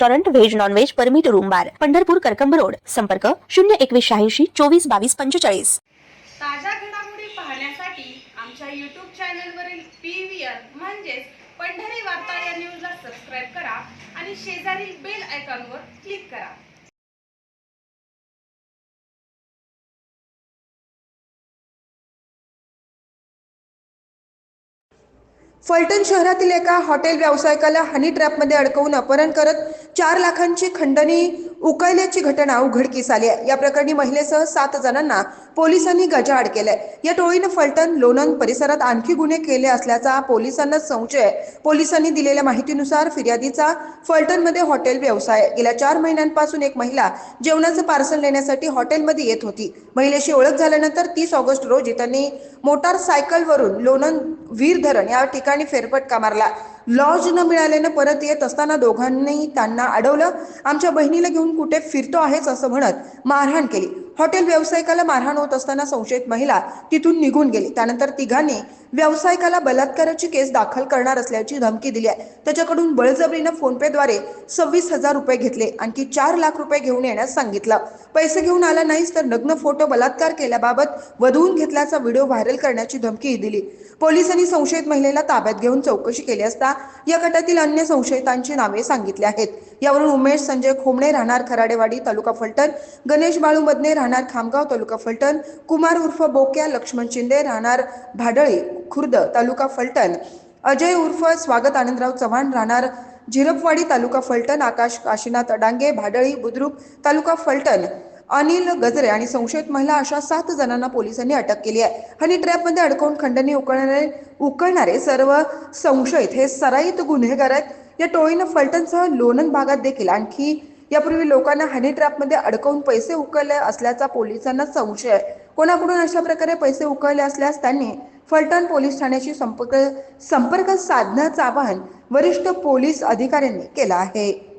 restaurant veg non veg permit room bar Pandharpur Karkamb road. संपर्क शून्य एकवीस शहाऐंशी चोवीस बावीस पंचेचाळीस. ताज्या घडामोडी पाहण्यासाठी आमच्या यूट्यूब चॅनलवरील पी व्ही आर म्हणजेच पंढरी वार्ता या न्यूजला सबस्क्राईब करा आणि शेजारील बेल आयकॉनवर क्लिक करा. फलटण शहरातील एका हॉटेल व्यावसायिकाला हनी ट्रॅपमध्ये अडकवून अपहरण करत चार लाखांची खंडणी उकळल्याची घटना उघडकीस आली आहे. या प्रकरणी महिलेसह सात जणांना पोलिसांनी गजाआड केलंय. या टोळीनं फलटण लोणंद परिसरात आणखी गुन्हे केले असल्याचा पोलिसांना संशय पोलिसांनी दिलेल्या माहितीनुसार फिर्यादीचा फलटणमध्ये हॉटेल व्यवसाय गेल्या चार महिन्यांपासून एक महिला जेवणाचं पार्सल नेण्यासाठी हॉटेलमध्ये येत होती. महिलेशी ओळख झाल्यानंतर तीस ऑगस्ट रोजी त्यांनी मोटारसायकलवरून लोणंद वीर धरण या ठिकाणी फेरफटका मारला. लॉज न मिळाल्यानं परत येत असताना दोघांनी त्यांना अडवलं. आमच्या बहिणीला घेऊन कुठे फिरतो आहेच असं म्हणत मारहाण केली. हॉटेल व्यावसायिकाला मारहाण होत असताना संशयित महिला तिथून निघून गेली. त्यानंतर तिघांनी व्यावसायिकाला बलात्काराची केस दाखल करणार असल्याची धमकी दिली आहे. त्याच्याकडून बळजबरीनं फोनपेद्वारे सव्वीस हजार रुपये घेतले आणखी चार लाख रुपये घेऊन येण्यास सांगितलं. पैसे घेऊन आला नाहीस तर नग्न फोटो बलात्कार केल्याबाबत वधवून घेतल्याचा व्हिडिओ व्हायरल करण्याची धमकीही दिली. पोलिसांनी संशयित महिलेला ताब्यात घेऊन चौकशी केली असता या गटातील अन्य संशयितांची नावे सांगितली आहेत. यावरून उमेश संजय खोमणे राहणार खराडेवाडी तालुका फलटण गणेश बाळू मदने राहणार खामगाव तालुका फलटण कुमार उर्फ बोक्या लक्ष्मण शिंदे राहणार भाडळी खुर्द तालुका फलटण. अजय उर्फ स्वागत आनंदराव चव्हाण राहणार झिरपवाडी तालुका फलटण आकाश काशीनाथ डांगे भाडळी बुद्रुक तालुका फलटण. अनिल गजरे आणि संशयित महिला अशा सात जणांना पोलिसांनी अटक केली आहे. हनी ट्रॅपमध्ये अडकवून खंडणी उकळणारे उकळणारे सर्व संशयित हे सराईत गुन्हेगार आहेत. या टोळीनं फलटणसह लोणंद भागात देखील आणखी यापूर्वी लोकांना हनी ट्रॅपमध्ये अडकवून पैसे उकळले असल्याचा पोलिसांना संशय. आहे कोणाकडून अशा प्रकारे पैसे उकळले असल्यास त्यांनी फलटण पोलीस ठाण्याशी संपर्क संपर्क साधण्याचं आवाहन वरिष्ठ पोलीस अधिकाऱ्यांनी केलं आहे.